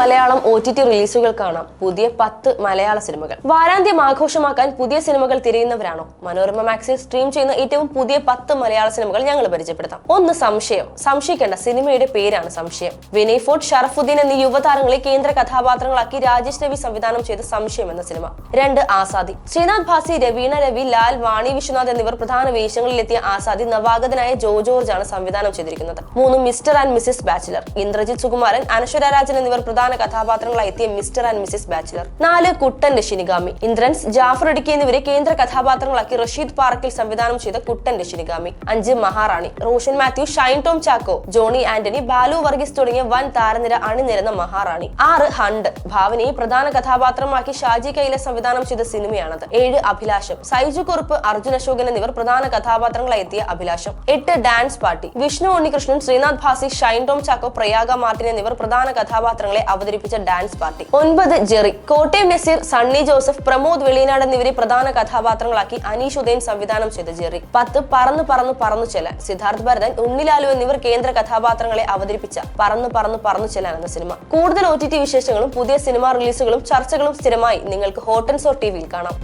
O T T റിലീസുകൾ കാണാം. പുതിയ പത്ത് മലയാള സിനിമകൾ. വാരാന്ത്യം ആഘോഷമാക്കാൻ പുതിയ സിനിമകൾ തിരയുന്നവരാണോ? മനോരമ മാക്സിൽ സ്ട്രീം ചെയ്യുന്ന ഏറ്റവും പുതിയ പത്ത് മലയാള സിനിമകൾ ഞങ്ങൾ പരിചയപ്പെടുത്താം. ഒന്ന് സംശയം. സംശയിക്കേണ്ട സിനിമയുടെ പേരാണ് സംശയം. വിനയ് ഫോർട്ട് ഷറഫുദ്ദീൻ എന്നീ യുവതാരങ്ങളെ കേന്ദ്ര കഥാപാത്രങ്ങളാക്കി രാജേഷ് രവി സംവിധാനം ചെയ്ത സംശയം എന്ന സിനിമ. രണ്ട് ആസാദി. ശ്രീനാഥ് ഭാസി രവീണ രവി ലാൽ വാണി വിശ്വനാഥ് എന്നിവർ പ്രധാന വേഷങ്ങളിലെത്തിയ ആസാദി നവാഗതനായ ജോ ജോർജ് ആണ് സംവിധാനം ചെയ്തിരിക്കുന്നത്. മൂന്ന് Mr and Mrs Bachelor. Indrajith Sukumaran Anaswara Rajan എന്നിവർ പ്രധാന കഥാപാത്രങ്ങളായി എത്തിയ മിസ്റ്റർ ആൻഡ് മിസ്സിസ് ബാച്ചിലർ. നാല് കുട്ടൻ ശിനിഗാമി ഇന്ദ്രൻസ് ജാഫർ ഇടുക്കി എന്നിവരെ കേന്ദ്ര കഥാപാത്രങ്ങളാക്കി റഷീദ് പാർക്കിൽ സംവിധാനം ചെയ്ത കുട്ടൻ ശിനിഗാമി അഞ്ച് മഹാറാണി റോഷൻ മാത്യു ഷൈൻ ടോം ചാക്കോ ജോണി ആന്റണി ബാലു വർഗീസ് തുടങ്ങിയ വൻ താരനിര അണിനിരന്ന മഹാറാണി. ആറ് ഹണ്ട് ഭാവനയെ പ്രധാന കഥാപാത്രമാക്കി ഷാജി കൈല സംവിധാനം ചെയ്ത സിനിമയാണത്. ഏഴ് അഭിലാഷം സൈജു കുറുപ്പ് അർജുൻ അശോകൻ എന്നിവർ പ്രധാന കഥാപാത്രങ്ങളായി എത്തിയ അഭിലാഷം. എട്ട് ഡാൻസ് പാർട്ടി വിഷ്ണു ഉണ്ണികൃഷ്ണൻ ശ്രീനാഥ് ഭാസി ഷൈൻ ടോം ചാക്കോ പ്രയാഗ മാർട്ടിൻ എന്നിവർ പ്രധാന കഥാപാത്രങ്ങളെ അവതരിപ്പിച്ച ഡാൻസ് പാർട്ടി. ഒൻപത് ജെറി. കോട്ടയം നസീർ സണ്ണി ജോസഫ് പ്രമോദ് വെളിയനാട് എന്നിവരെ പ്രധാന കഥാപാത്രങ്ങളാക്കി അനീഷ് ഉദയൻ സംവിധാനം ചെയ്ത ജെറി. പത്ത് പറന്ന് പറന്ന് പറന്നു ചെല സിദ്ധാർത്ഥ് ഭരതൻ ഉണ്ണിലാലു എന്നിവർ കേന്ദ്ര കഥാപാത്രങ്ങളെ അവതരിപ്പിച്ച പറന്ന് പറന്ന് പറന്നു ചെല്ലാൻ എന്ന സിനിമ. കൂടുതൽ ഒ വിശേഷങ്ങളും പുതിയ സിനിമാ റിലീസുകളും ചർച്ചകളും സ്ഥിരമായി നിങ്ങൾക്ക് ഹോട്ടൻസോ ടി വിയിൽ കാണാം.